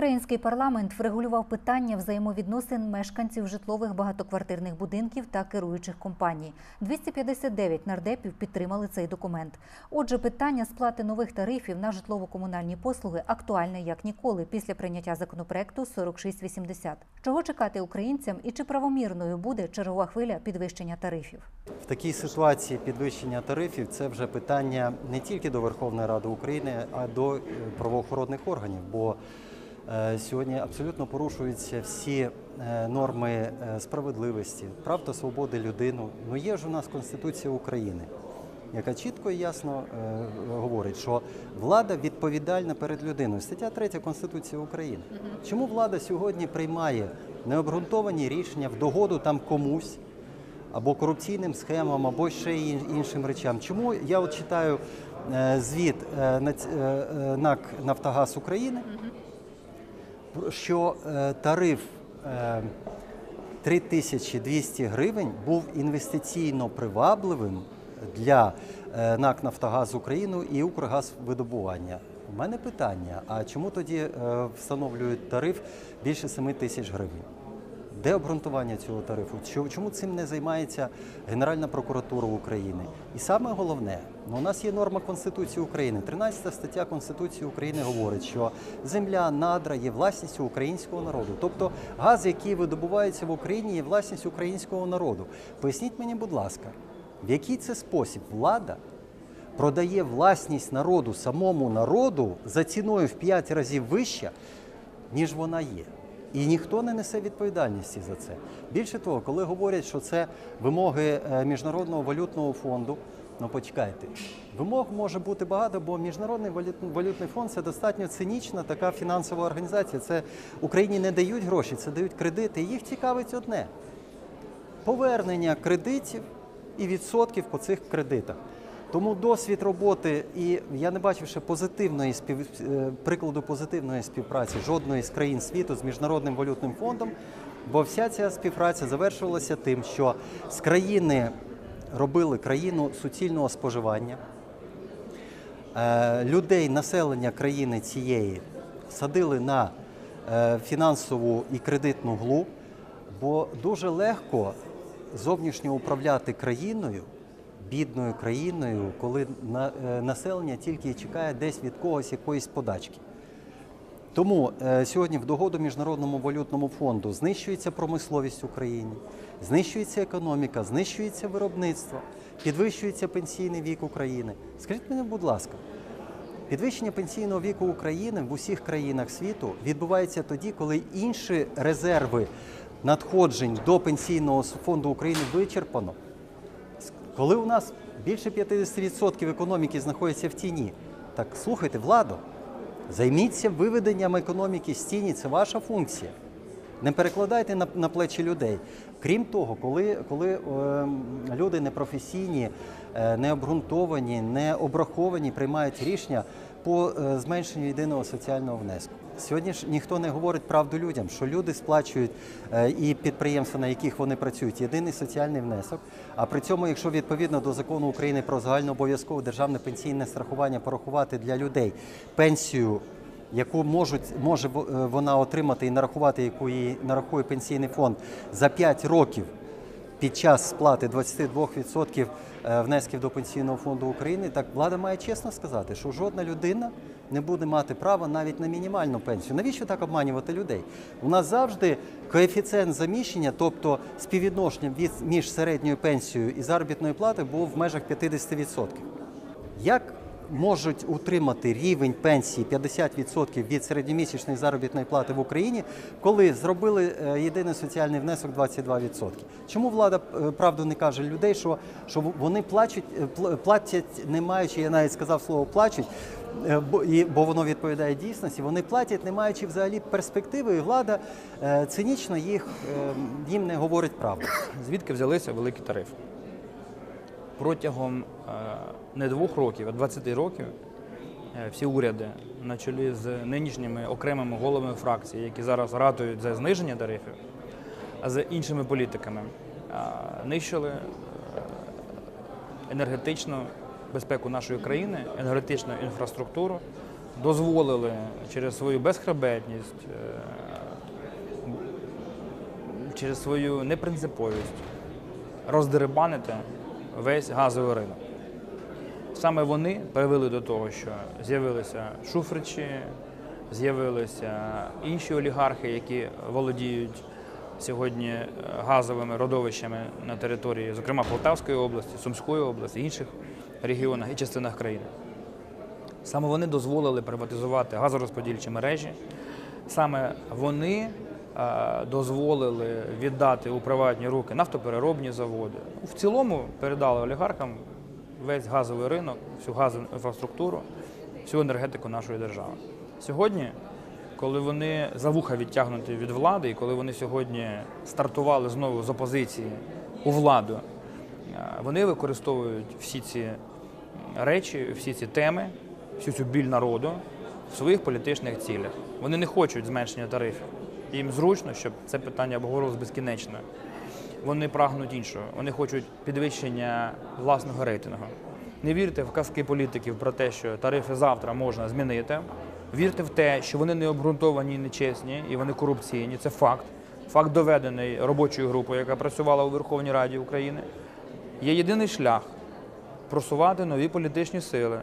Український парламент врегулював питання взаємовідносин мешканців житлових багатоквартирних будинків та керуючих компаній. 259 нардепів підтримали цей документ. Отже, питання сплати нових тарифів на житлово-комунальні послуги актуальне як ніколи після прийняття законопроекту 4680. Чого чекати українцям і чи правомірною буде чергова хвиля підвищення тарифів? В такій ситуації підвищення тарифів це вже питання не тільки до Верховної Ради України, а до е, правоохоронних органів. Бо сьогодні абсолютно порушуються всі е, норми е, справедливості, прав та свободи людини. Ну є ж у нас Конституція України, яка чітко і ясно е, говорить, що влада відповідальна перед людиною. Стаття 3 Конституції України. Чому влада сьогодні приймає необґрунтовані рішення в догоду там комусь? або корупційним схемам, або ще ін- іншим речам. Чому я от читаю е, звіт е, е, е, НАК Нафтогаз України, що е, тариф е, 3200 гривень був інвестиційно привабливим для е, НАК Нафтогаз України і Укргазвидобування. У мене питання: а чому тоді е, встановлюють тариф більше 7 тисяч гривень? Де обґрунтування цього тарифу? Чому цим не займається Генеральна прокуратура України? І саме головне, ну, у нас є норма Конституції України. 13 стаття Конституції України говорить, що земля, надра є власністю українського народу. Тобто газ, який видобувається в Україні, є власністю українського народу. Поясніть мені, будь ласка, в який це спосіб влада продає власність народу самому народу за ціною в 5 разів вища, ніж вона є. І ніхто не несе відповідальності за це. Більше того, коли говорять, що це вимоги е, Міжнародного валютного фонду, ну почекайте, вимог може бути багато, бо Міжнародний валютний фонд це достатньо цинічна така фінансова організація. Це Україні не дають гроші, це дають кредити. Їх цікавить одне повернення кредитів і відсотків по цих кредитах. Тому досвід роботи, і я не бачив ще позитивної спів... е, прикладу позитивної співпраці жодної з країн світу з міжнародним валютним фондом, бо вся ця співпраця завершувалася тим, що з країни робили країну суцільного споживання. Е, людей, населення країни цієї садили на е, фінансову і кредитну глу, бо дуже легко зовнішньо управляти країною, бідною країною, коли е, населення тільки чекає десь від когось якоїсь подачки. Тому е, сьогодні в догоду Міжнародному валютному фонду знищується промисловість в Україні, знищується економіка, знищується виробництво, підвищується пенсійний вік України. Скажіть мені, будь ласка, підвищення пенсійного віку України в усіх країнах світу відбувається тоді, коли інші резерви надходжень до пенсійного фонду України вичерпано. Коли у нас більше 50% економіки знаходиться в тіні, так слухайте, владу, займіться виведенням економіки з тіні, це ваша функція. Не перекладайте на, на плечі людей. Крім того, коли, коли е, люди непрофесійні, е, необґрунтовані, не обраховані, приймають рішення по е, зменшенню єдиного соціального внеску. Сьогодні ж ніхто не говорить правду людям, що люди сплачують е, і підприємства, на яких вони працюють, єдиний соціальний внесок. А при цьому, якщо відповідно до закону України про загальнообов'язкове державне пенсійне страхування порахувати для людей пенсію яку можуть, може е, вона отримати і нарахувати, яку їй нарахує пенсійний фонд за 5 років під час сплати 22% е, внесків до пенсійного фонду України, так влада має чесно сказати, що жодна людина не буде мати права навіть на мінімальну пенсію. Навіщо так обманювати людей? У нас завжди коефіцієнт заміщення, тобто співвідношення між середньою пенсією і заробітною платою, був в межах 50%. Як можуть утримати рівень пенсії 50% від середньомісячної заробітної плати в Україні, коли зробили е, єдиний соціальний внесок 22%? Чому влада е, правду не каже людей, що, що вони плачуть, е, пл- платять, не маючи, я навіть сказав слово плачуть, бо, і, бо воно відповідає дійсності, вони платять, не маючи взагалі перспективи, і влада цинічно їх, їм не говорить правду. Звідки взялися великі тарифи? Протягом е, не двох років, а 20 років е, всі уряди на чолі з нинішніми окремими головами фракцій, які зараз ратують за зниження тарифів, а за іншими політиками, е, нищили енергетичну безпеку нашої країни, енергетичну інфраструктуру, дозволили через свою безхребетність, через свою непринциповість роздерибанити весь газовий ринок. Саме вони привели до того, що з'явилися шуфричі, з'явилися інші олігархи, які володіють сьогодні е, газовими родовищами на території, зокрема Полтавської області, Сумської області, інших регіонах і частинах країни. Саме вони дозволили приватизувати газорозподільчі мережі, саме вони дозволили віддати у приватні руки нафтопереробні заводи. В цілому передали олігархам весь газовий ринок, всю газову інфраструктуру, всю енергетику нашої держави. Сьогодні, коли вони за вуха відтягнуті від влади, і коли вони сьогодні стартували знову з опозиції у владу, е, вони використовують всі ці речі, всі ці теми, всю цю біль народу в своїх політичних цілях. Вони не хочуть зменшення тарифів. Їм зручно, щоб це питання обговорилось безкінечно. Вони прагнуть іншого. Вони хочуть підвищення власного рейтингу. Не вірте в казки політиків про те, що тарифи завтра можна змінити. Вірте в те, що вони не обґрунтовані і нечесні, і вони корупційні. Це факт. Факт доведений робочою групою, яка працювала у Верховній Раді України. Є єдиний шлях просувати нові політичні сили,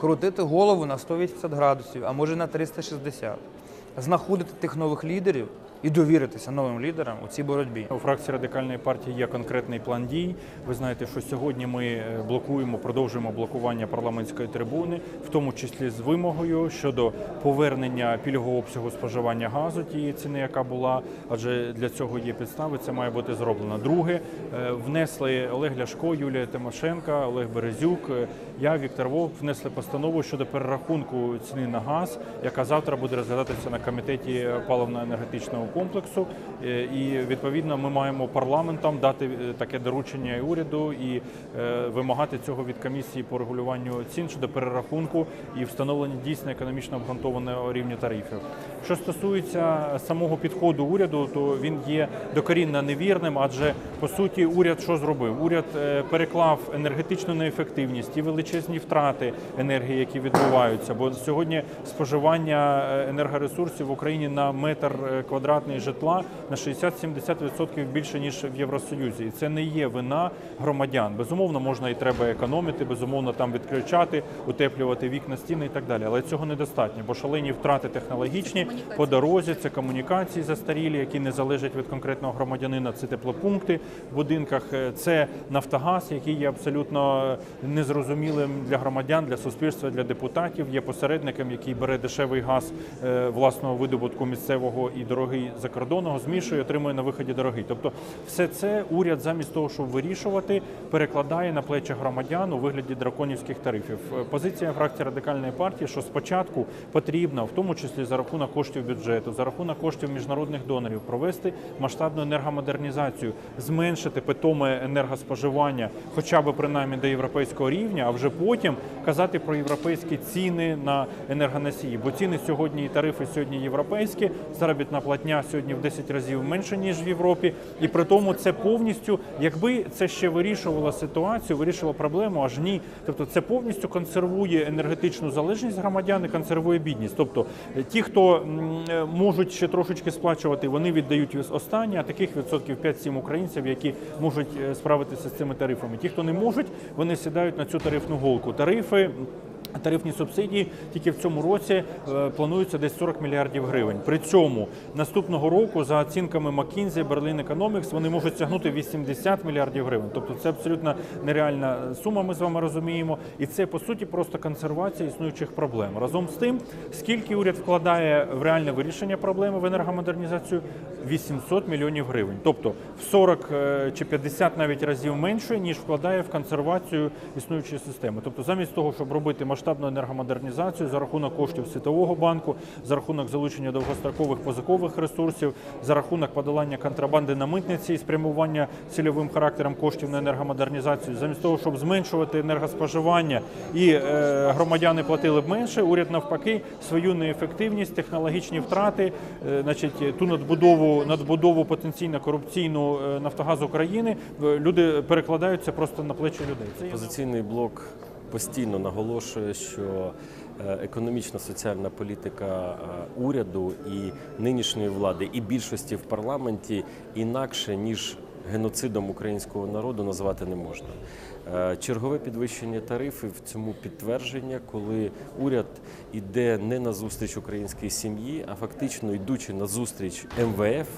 крутити голову на 180 градусів, а може на 360, знаходити тих нових лідерів і довіритися новим лідерам у цій боротьбі. У фракції радикальної партії є конкретний план дій. Ви знаєте, що сьогодні ми е, блокуємо, продовжуємо блокування парламентської трибуни, в тому числі з вимогою щодо повернення пільгового обсягу споживання газу, тієї ціни, яка була, адже для цього є підстави. Це має бути зроблено. Друге, е, внесли Олег Ляшко, Юлія Тимошенка, Олег Березюк. е, Я, Віктор Вовк, внесли постанову щодо перерахунку ціни на газ, яка завтра буде розглядатися на комітеті паливно-енергетичного комплексу. Е, І відповідно ми маємо парламентом дати е, таке доручення і уряду і е, вимагати цього від комісії по регулюванню цін щодо перерахунку і встановлення дійсно економічно обґрунтованого рівня тарифів. Що стосується самого підходу уряду, то він є докорінно невірним, адже по суті уряд що зробив? Уряд переклав енергетичну неефективність і величезні втрати енергії, які відбуваються. Бо сьогодні споживання енергоресурсів в Україні на метр е, квадратний житла на 60-70% більше ніж в Євросоюзі, і це не є вина громадян. Безумовно, можна і треба економити, безумовно, там відключати, утеплювати вікна, стіни і так далі. Але цього недостатньо, бо шалені втрати технологічні по дорозі, це комунікації застарілі, які не залежать від конкретного громадянина. Це теплопункти в будинках, е, це Нафтогаз, який є абсолютно незрозумілим для громадян, для суспільства, для депутатів. Є посередником, який бере дешевий газ е, власного видобутку місцевого і дорогий закордонного, змішує, отримує на виході дорогий. Тобто, все це уряд замість того, щоб вирішувати, перекладає на плечі громадян у вигляді драконівських тарифів. Е, Позиція фракції радикальної партії, що спочатку потрібно, в тому числі за рахунок коштів бюджету, за рахунок коштів міжнародних донорів, провести масштабну енергомодернізацію, зменшити питоме енергоспоживання, хоча б принаймні до європейського рівня, а вже потім казати про європейські ціни на енергоносії. Бо ціни сьогодні і тарифи сьогодні європейські, заробітна платня сьогодні в 10 разів менше ніж в Європі, і при тому це повністю, якби це ще вирішувало ситуацію, вирішило проблему, аж ні. Тобто це повністю консервує енергетичну залежність громадян і консервує бідність. Тобто е, ті, хто е, можуть ще трошечки сплачувати, вони віддають останнє, а таких відсотків 5-7 українців, які можуть е, справитися з цими тарифами. Ті, хто не можуть, вони сідають на цю тарифну голку. Тарифи. Тарифні субсидії тільки в цьому році е, плануються десь 40 мільярдів гривень. При цьому наступного року, за оцінками McKinsey, Berlin Economics, вони можуть сягнути 80 мільярдів гривень. Тобто це абсолютно нереальна сума. Ми з вами розуміємо, і це по суті просто консервація існуючих проблем. Разом з тим, скільки уряд вкладає в реальне вирішення проблеми в енергомодернізацію 800 мільйонів гривень, тобто в 40 е, чи 50 навіть разів менше ніж вкладає в консервацію існуючої системи. Тобто, замість того, щоб робити масштабну енергомодернізацію за рахунок коштів Світового банку, за рахунок залучення довгострокових позикових ресурсів, за рахунок подолання контрабанди на митниці і спрямування цільовим характером коштів на енергомодернізацію, замість того, щоб зменшувати енергоспоживання і е, громадяни платили б менше, уряд навпаки свою неефективність, технологічні втрати, е, значить ту надбудову надбудову потенційно корупційну е, Нафтогаз України люди перекладаються просто на плечі людей. Опозиційний блок постійно наголошує, що е, економічно-соціальна політика е, уряду і нинішньої влади, і більшості в парламенті інакше ніж геноцидом українського народу назвати не можна. Е, Чергове підвищення тарифів в цьому підтвердження, коли уряд іде не на зустріч українській сім'ї, а фактично йдучи на зустріч МВФ,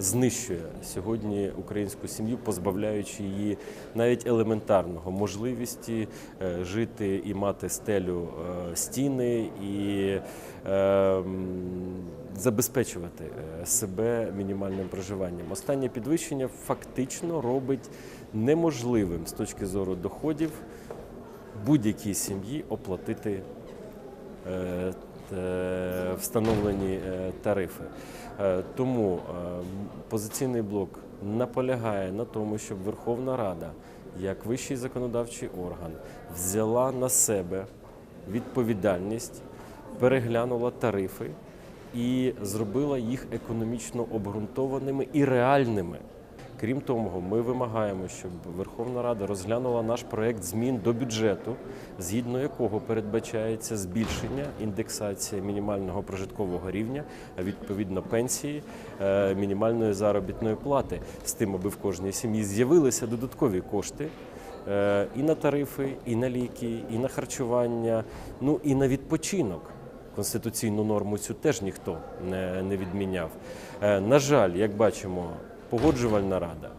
знищує сьогодні українську сім'ю, позбавляючи її навіть елементарного можливості е, жити і мати стелю е, стіни і е, забезпечувати е, себе мінімальним проживанням. Останнє підвищення фактично робить неможливим з точки зору доходів будь-якій сім'ї оплатити встановлені е, тарифи. Е, Тому е, позиційний блок наполягає на тому, щоб Верховна Рада, як вищий законодавчий орган, взяла на себе відповідальність, переглянула тарифи і зробила їх економічно обґрунтованими і реальними. Крім того, ми вимагаємо, щоб Верховна Рада розглянула наш проект змін до бюджету, згідно якого передбачається збільшення індексація мінімального прожиткового рівня, відповідно пенсії е, мінімальної заробітної плати, з тим, аби в кожній сім'ї з'явилися додаткові кошти. е, І на тарифи, і на ліки, і на харчування, ну і на відпочинок. Конституційну норму цю теж ніхто не, не відміняв. Е, На жаль, як бачимо, погоджувальна рада,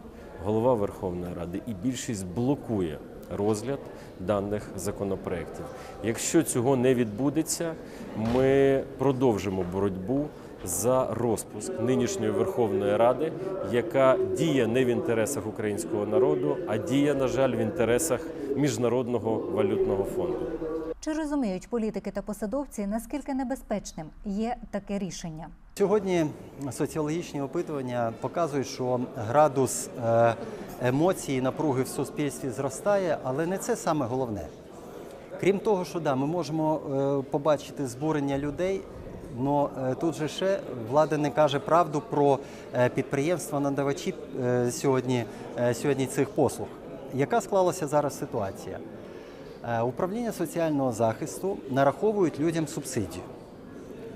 голова Верховної Ради і більшість блокує розгляд даних законопроєктів. Якщо цього не відбудеться, ми продовжимо боротьбу за розпуск нинішньої Верховної Ради, яка діє не в інтересах українського народу, а діє, на жаль, в інтересах Міжнародного валютного фонду. Чи розуміють політики та посадовці, наскільки небезпечним є таке рішення? Сьогодні соціологічні опитування показують, що градус е, емоцій і напруги в суспільстві зростає, але не це саме головне. Крім того, що да, ми можемо е, побачити збурення людей, але тут же ще влада не каже правду про е, підприємства надавачі сьогодні, сьогодні цих послуг. Яка склалася зараз ситуація? Е, Управління соціального захисту нараховують людям субсидію.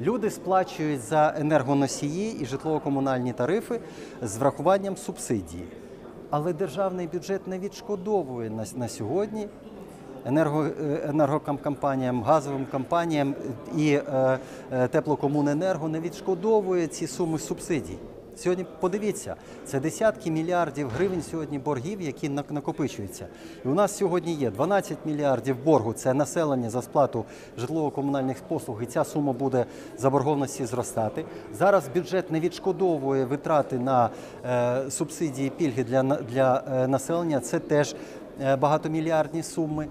Люди сплачують за енергоносії і житлово-комунальні тарифи з врахуванням субсидії. Але державний бюджет не відшкодовує на, сьогодні енерго, е, енергокомпаніям, газовим компаніям і е, е, теплокомуненерго не відшкодовує ці суми субсидій. Сьогодні подивіться, це десятки мільярдів гривень сьогодні боргів, які нак- накопичуються. І у нас сьогодні є 12 мільярдів боргу. Це населення за сплату житлово-комунальних послуг. І ця сума буде заборгованості зростати. Зараз бюджет не відшкодовує витрати на е, субсидії, пільги для, для е, населення. Це теж е, багатомільярдні суми.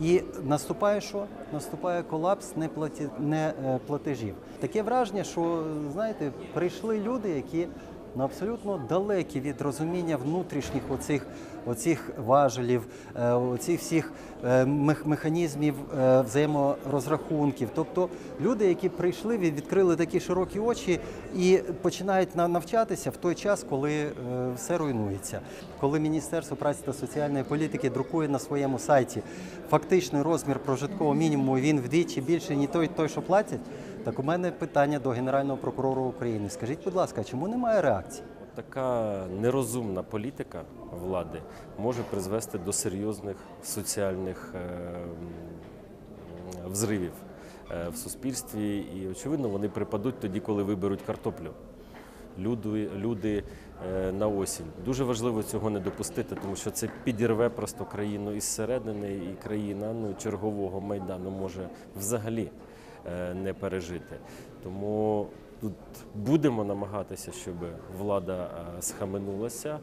І наступає що? Наступає колапс неплатежів. не е. Таке враження, що знаєте, прийшли люди, які ну, абсолютно далекі від розуміння внутрішніх оцих, оцих важелів, е, оцих всіх е, механізмів е, взаєморозрахунків. Тобто люди, які прийшли, відкрили такі широкі очі і починають на- навчатися в той час, коли все руйнується. Коли Міністерство праці та соціальної політики друкує на своєму сайті фактичний розмір прожиткового мінімуму, він вдвічі більше, ніж той, той, що платять. Так у мене питання до Генерального прокурора України. Скажіть, будь ласка, чому немає реакції? Така нерозумна політика влади може призвести до серйозних соціальних е, взривів е, в суспільстві, і очевидно, вони припадуть тоді, коли виберуть картоплю. Люди, люди е, на осінь. Дуже важливо цього не допустити, тому що це підірве просто країну із середини, і країна ну, чергового майдану може взагалі не пережити. Тому тут будемо намагатися, щоб влада е, схаменулася.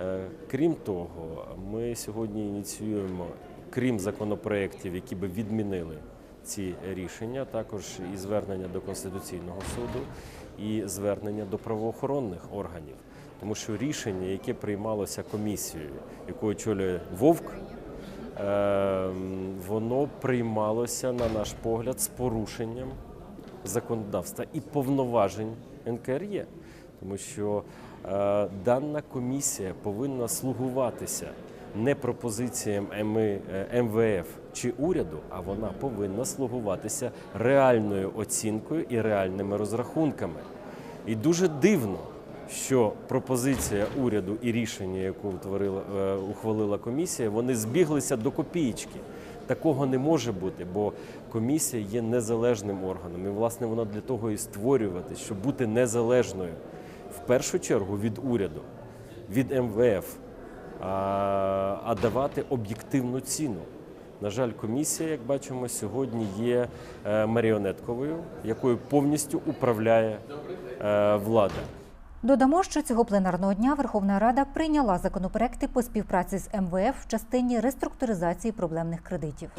Е, Крім того, ми сьогодні ініціюємо, крім законопроєктів, які би відмінили ці рішення, також і звернення до Конституційного суду, і звернення до правоохоронних органів. Тому що рішення, яке приймалося комісією, яку очолює Вовк, е, воно приймалося, на наш погляд, з порушенням законодавства і повноважень НКРЄ. Тому що е, дана комісія повинна слугуватися не пропозиціям е, МВФ чи уряду, а вона повинна слугуватися реальною оцінкою і реальними розрахунками. І дуже дивно, що пропозиція уряду і рішення, яку утворила, е, ухвалила комісія, вони збіглися до копієчки. Такого не може бути, бо комісія є незалежним органом. І, власне, вона для того і створюватись, щоб бути незалежною. В першу чергу від уряду, від МВФ, а, а давати об'єктивну ціну. На жаль, комісія, як бачимо, сьогодні є е, маріонетковою, якою повністю управляє е, влада. Додамо, що цього пленарного дня Верховна Рада прийняла законопроекти по співпраці з МВФ в частині реструктуризації проблемних кредитів.